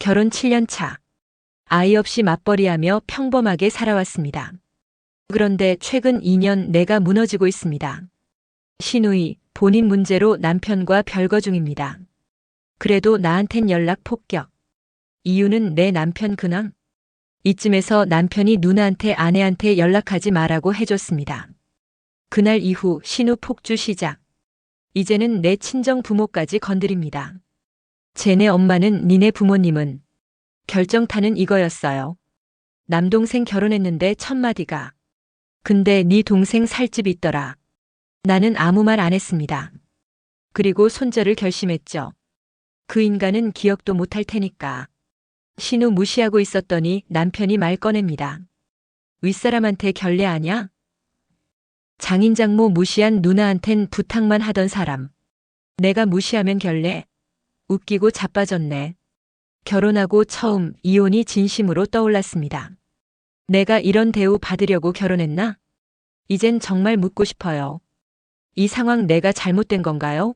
결혼 7년 차. 아이 없이 맞벌이하며 평범하게 살아왔습니다. 그런데 최근 2년 내가 무너지고 있습니다. 신우이, 본인 문제로 남편과 별거 중입니다. 그래도 나한텐 연락 폭격. 이유는 내 남편 근황. 이쯤에서 남편이 누나한테 아내한테 연락하지 말라고 해줬습니다. 그날 이후 신우 폭주 시작. 이제는 내 친정 부모까지 건드립니다. 쟤네 엄마는 니네 부모님은 결정타는 이거였어요. 남동생 결혼했는데 첫마디가 근데 네 동생 살집 있더라. 나는 아무 말 안 했습니다. 그리고 손절을 결심했죠. 그 인간은 기억도 못할 테니까. 신우 무시하고 있었더니 남편이 말 꺼냅니다. 윗사람한테 결례하냐? 장인장모 무시한 누나한텐 부탁만 하던 사람. 내가 무시하면 결례. 웃기고 자빠졌네. 결혼하고 처음 이혼이 진심으로 떠올랐습니다. 내가 이런 대우 받으려고 결혼했나? 이젠 정말 묻고 싶어요. 이 상황 내가 잘못된 건가요?